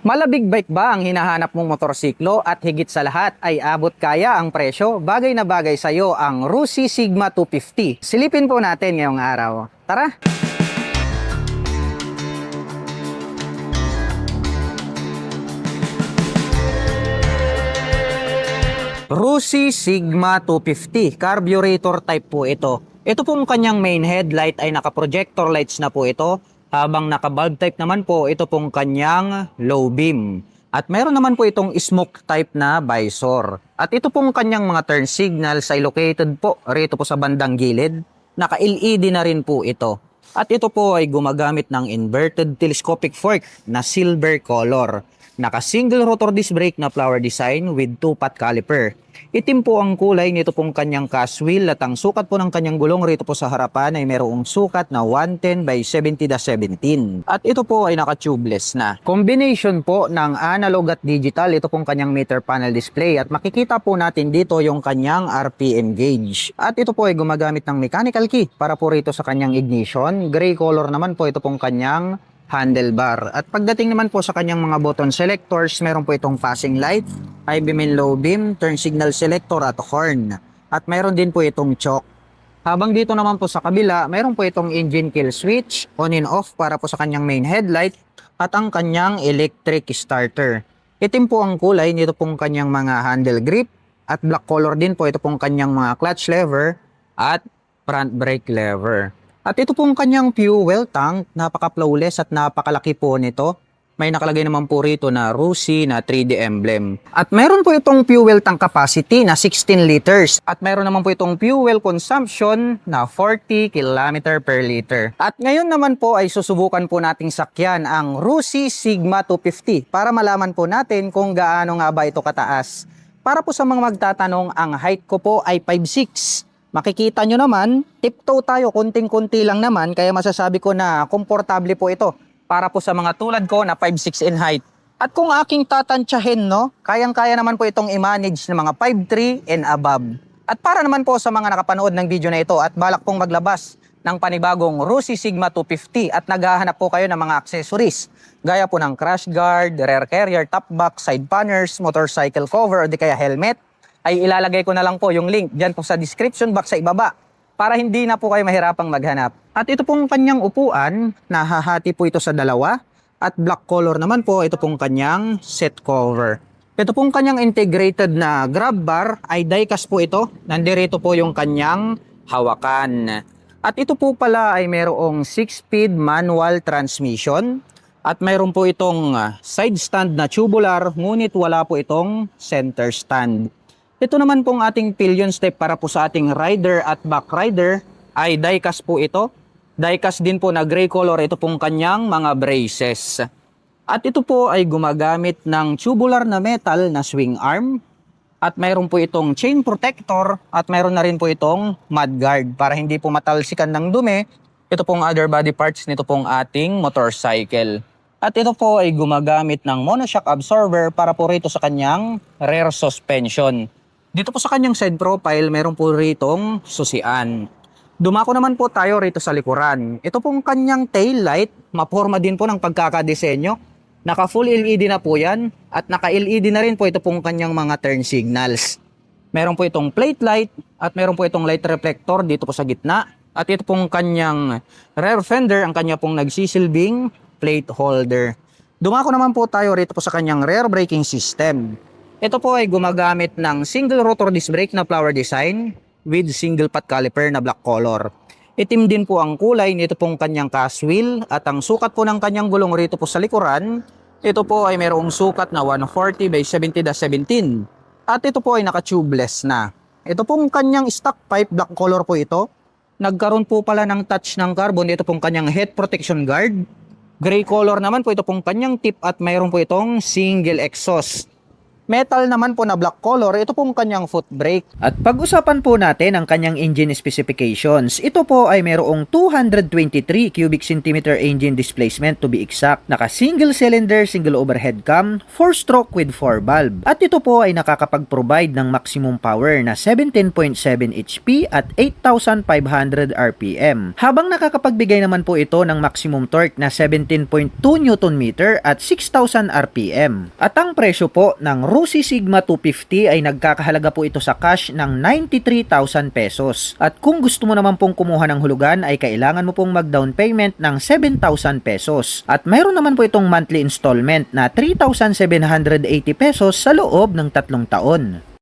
Malabig bike ba ang hinahanap mong motorsiklo at higit sa lahat ay abot kaya ang presyo? Bagay na bagay sa iyo ang Rusi Sigma 250. Silipin po natin ngayong araw. Tara! Rusi Sigma 250. Carburetor type po ito. Ito pong kanyang main headlight ay naka-projector lights na po ito. Habang naka-bulb type naman po, ito pong kanyang low beam. At meron naman po itong smoke type na visor. At ito pong kanyang mga turn signals ay located po rito po sa bandang gilid. Naka-LED na rin po ito. At ito po ay gumagamit ng inverted telescopic fork na silver color. Naka-single rotor disc brake na flower design with two-pot caliper. Itim po ang kulay nito pong kanyang cast wheel at ang sukat po ng kanyang gulong rito po sa harapan ay mayroong sukat na 110 by 70-17. At ito po ay naka-tubeless na. Combination po ng analog at digital ito pong kanyang meter panel display at makikita po natin dito yung kanyang RPM gauge. At ito po ay gumagamit ng mechanical key para po rito sa kanyang ignition. Gray color naman po ito pong kanyang handlebar. At pagdating naman po sa kanyang mga button selectors, meron po itong passing light, high beam and low beam, turn signal selector at horn. At meron din po itong choke. Habang dito naman po sa kabila, meron po itong engine kill switch, on and off para po sa kanyang main headlight, at ang kanyang electric starter. Itim po ang kulay nito pong kanyang mga handle grip, at black color din po ito pong kanyang mga clutch lever, at front brake lever. At ito pong kanyang fuel tank, napaka-flawless at napakalaki po nito. May nakalagay naman po rito na Rusi na 3D emblem. At meron po itong fuel tank capacity na 16 liters. At meron naman po itong fuel consumption na 40 km per liter. At ngayon naman po ay susubukan po nating sakyan ang Rusi Sigma 250 para malaman po natin kung gaano nga ba ito kataas. Para po sa mga magtatanong, ang height ko po ay 5'6". Makikita nyo naman, tiptoe tayo, kunting-kunti lang naman, kaya masasabi ko na komportable po ito para po sa mga tulad ko na 5'6 in height. At kung aking tatansyahin, no, kayang-kaya naman po itong i-manage ng mga 5'3 and above. At para naman po sa mga nakapanood ng video na ito at balak pong maglabas ng panibagong Rusi Sigma 250 at naghahanap po kayo ng mga accessories gaya po ng crash guard, rear carrier, top box, side panners, motorcycle cover o di kaya helmet, ay ilalagay ko na lang po yung link dyan po sa description box sa ibaba para hindi na po kayo mahirapang maghanap. At ito pong kanyang upuan, nahahati po ito sa dalawa at black color naman po ito pong kanyang set cover. Ito pong kanyang integrated na grab bar ay diecast po ito. Nandirito po yung kanyang hawakan. At ito po pala ay mayroong 6-speed manual transmission at mayroon po itong side stand na tubular ngunit wala po itong center stand. Ito naman pong ating pillion step para po sa ating rider at back rider ay diecast po ito. Diecast din po na gray color ito pong kanyang mga braces. At ito po ay gumagamit ng tubular na metal na swing arm. At mayroon po itong chain protector at mayroon na rin po itong mudguard para hindi po matalsikan ng dumi. Ito pong other body parts nito pong ating motorcycle. At ito po ay gumagamit ng monoshock absorber para po rito sa kanyang rear suspension. Dito po sa kanyang side profile, meron po ritong susian. Dumako naman po tayo rito sa likuran. Ito pong kanyang tail light, maporma din po ng pagkakadesenyo. Naka full LED na po yan at naka LED na rin po ito pong kanyang mga turn signals. Meron po itong plate light at meron po itong light reflector dito po sa gitna. At ito pong kanyang rear fender, ang kanya pong nagsisilbing plate holder. Dumako naman po tayo rito po sa kanyang rear braking system. Ito po ay gumagamit ng single rotor disc brake na flower design with single pot caliper na black color. Itim din po ang kulay nito pong kanyang cast wheel at ang sukat po ng kanyang gulong rito po sa likuran, ito po ay mayroong sukat na 140 by 70-17 at ito po ay naka-tubeless na. Ito pong kanyang stock pipe, black color po ito. Nagkaroon po pala ng touch ng carbon, ito pong kanyang head protection guard. Gray color naman po ito pong kanyang tip at mayroon po itong single exhaust. Metal naman po na black color, ito pong kanyang foot brake. At pag-usapan po natin ang kanyang engine specifications. Ito po ay mayroong 223 cubic centimeter engine displacement to be exact. Naka single cylinder, single overhead cam, 4 stroke with 4 valve. At ito po ay nakakapag-provide ng maximum power na 17.7 HP at 8,500 RPM. Habang nakakapagbigay naman po ito ng maximum torque na 17.2 Nm at 6,000 RPM. At ang presyo po ng Rusi Sigma 250 ay nagkakahalaga po ito sa cash ng 93,000 pesos. At kung gusto mo naman pong kumuha ng hulugan ay kailangan mo pong mag-down payment ng 7,000 pesos. At mayroon naman po itong monthly installment na 3,780 pesos sa loob ng tatlong taon.